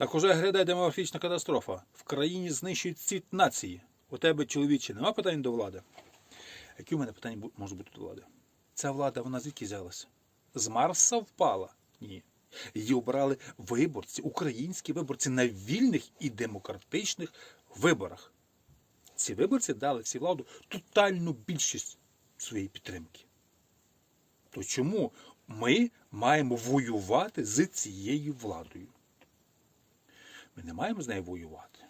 Так уже гряде демографічна катастрофа. В країні знищують цвіт нації. У тебе, чоловіче, нема питань до влади? Які у мене питання можуть бути до влади? Ця влада, вона звідки взялася? З Марса впала? Ні. Її обирали виборці, українські виборці на вільних і демократичних виборах. Ці виборці дали цій владу тотальну більшість своєї підтримки. То чому ми маємо воювати з цією владою? Ми не маємо з нею воювати.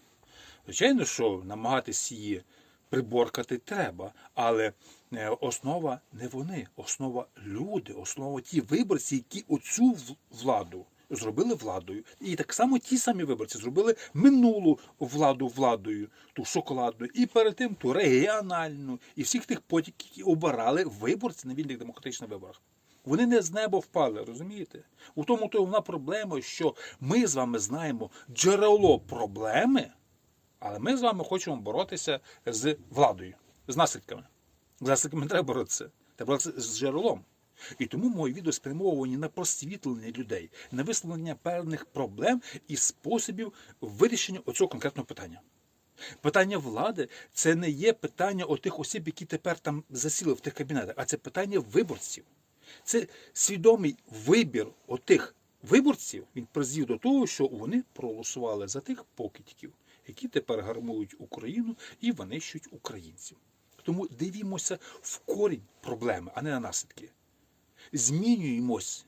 Звичайно, що намагатись її приборкати треба, але е, основа не вони, основа люди, основа ті виборці, які оцю владу зробили владою. І так само ті самі виборці зробили минулу владу владою, ту шоколадну, і перед тим ту регіональну, і всіх тих потік, які обирали виборці на вільних демократичних виборах. Вони не з неба впали, розумієте? У тому то вона проблема, що ми з вами знаємо джерело проблеми, але ми з вами хочемо боротися з владою, з наслідками. З наслідками треба боротися. Треба боротися з джерелом. І тому мої відео спрямовані на просвітлення людей, на висловлення певних проблем і способів вирішення оцього конкретного питання. Питання влади це не є питання отих осіб, які тепер там засіли в тих кабінетах, а це питання виборців. Це свідомий вибір отих виборців. Він призвів до того, що вони проголосували за тих покидьків, які тепер гармують Україну і винищують українців. Тому дивімося в корінь проблеми, а не на наслідки. Змінюємось